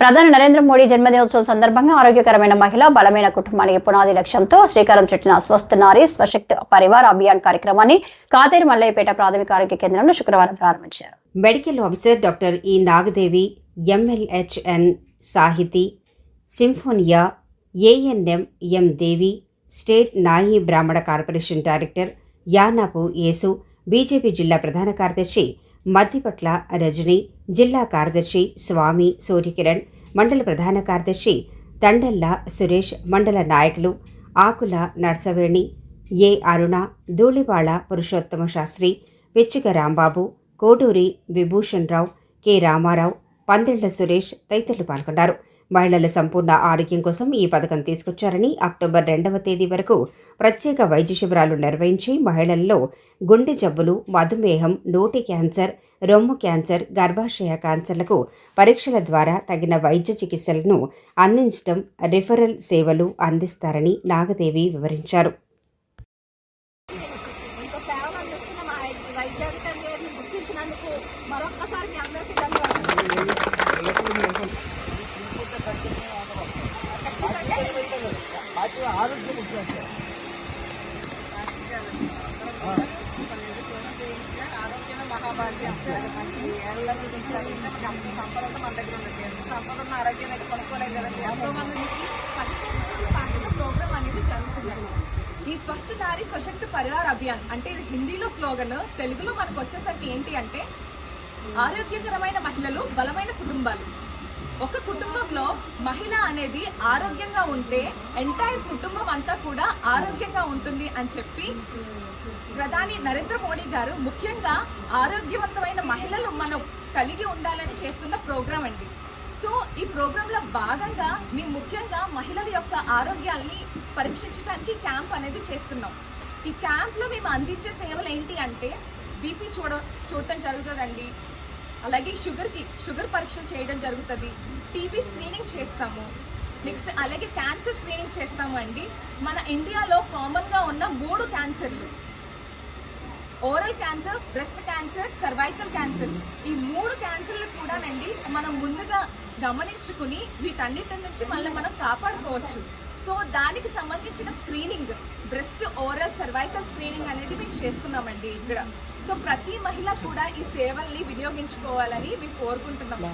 ప్రధాని నరేంద్ర మోడీ జన్మదినోత్సవం సందర్భంగా ఆరోగ్యకరమైన మహిళ బలమైన కుటుంబానికి పునాది లక్ష్యంతో శ్రీకారం చుట్టిన స్వస్థ నారి స్వశక్తి పరివార్ అభియాన్ కార్యక్రమాన్ని కాదేరి మల్లయ్యపేట ప్రాథమిక ఆరోగ్య కేంద్రంలో శుక్రవారం ప్రారంభించారు. Medical officer doctor E Nagadevi ఎంఎల్హెచ్ఎన్ సాహితీ సింఫోనియా ఏఎన్ఎం ఎం Devi state Nayi Brahmana corporation director Yanapu Yesu BJP జిల్లా ప్రధాన కార్యదర్శి మద్దిపట్ల రజని జిల్లా కార్యదర్శి స్వామి సూర్యకిరణ్ మండల ప్రధాన కార్యదర్శి తండెల్ల సురేష్ మండల నాయకులు ఆకుల నర్సవేణి ఏ అరుణ ధూళివాళ పురుషోత్తమ శాస్త్రి పిచ్చిక రాంబాబు కోడూరి విభూషణ్ రావు కె రామారావు పందిళ్ళ సురేష్ తదితరులు పాల్గొన్నారు. మహిళల సంపూర్ణ ఆరోగ్యం కోసం ఈ పథకం తీసుకొచ్చారని అక్టోబర్ రెండవ తేదీ వరకు ప్రత్యేక వైద్య శిబిరాలు నిర్వహించి మహిళల్లో గుండె జబ్బులు మధుమేహం నోటి క్యాన్సర్ రొమ్ము క్యాన్సర్ గర్భాశయ క్యాన్సర్లకు పరీక్షల ద్వారా తగిన వైద్య చికిత్సలను అందించడం రిఫరల్ సేవలు అందిస్తారని నాగదేవి వివరించారు. మరొక్కసారి మీ అందరికీ ధన్యవాదాలు ఆరోగ్యమే మహాభాగ్యం మనకి ఏళ్ళ నుంచి మనకి సంపద మన దగ్గర ఉండట్లేదు సంపద ఉన్న ఆరోగ్యం అయితే కొనుక్కోలేదు కదండి ఎంతో మందికి ప్రోగ్రామ్ అనేది జరుగుతుందండి ఈ స్వస్థ నారీ సశక్త పరివార్ అభియాన్ అంటే ఇది హిందీలో స్లోగన్ తెలుగులో మనకు వచ్చేసరికి ఏంటి అంటే ఆరోగ్యకరమైన మహిళలు బలమైన కుటుంబాలు. ఒక కుటుంబంలో మహిళ అనేది ఆరోగ్యంగా ఉంటే ఎంటైర్ కుటుంబం అంతా కూడా ఆరోగ్యంగా ఉంటుంది అని చెప్పి ప్రధాని నరేంద్ర మోడీ గారు ముఖ్యంగా ఆరోగ్యవంతమైన మహిళలు మనం కలిగి ఉండాలని చేస్తున్న ప్రోగ్రాం అండి. సో ఈ ప్రోగ్రాంలో భాగంగా మేము ముఖ్యంగా మహిళల యొక్క ఆరోగ్యాల్ని పరీక్షించడానికి క్యాంప్ అనేది చేస్తున్నాం. ఈ క్యాంప్లో మేము అందించే సేవలు ఏంటి అంటే బీపీ చూడ చూడటం జరుగుతుందండి. అలాగే షుగర్కి షుగర్ పరీక్షలు చేయడం జరుగుతుంది. టీబీ స్క్రీనింగ్ చేస్తాము. నెక్స్ట్ అలాగే క్యాన్సర్ స్క్రీనింగ్ చేస్తాము అండి. మన ఇండియాలో కామన్గా ఉన్న మూడు క్యాన్సర్లు oral cancer breast cancer cervical cancer ఈ మూడు క్యాన్సర్లు కూడానండి మనం ముందుగా గమనించుకుని వీటన్నిటి నుంచి మళ్ళీ మనం కాపాడుకోవచ్చు. సో దానికి సంబంధించిన screening breast oral cervical screening అనేది మేము చేస్తున్నామండి ఇక్కడ. సో ప్రతి మహిళ కూడా ఈ సేవల్ని వినియోగించుకోవాలని మేము కోరుకుంటున్నాం.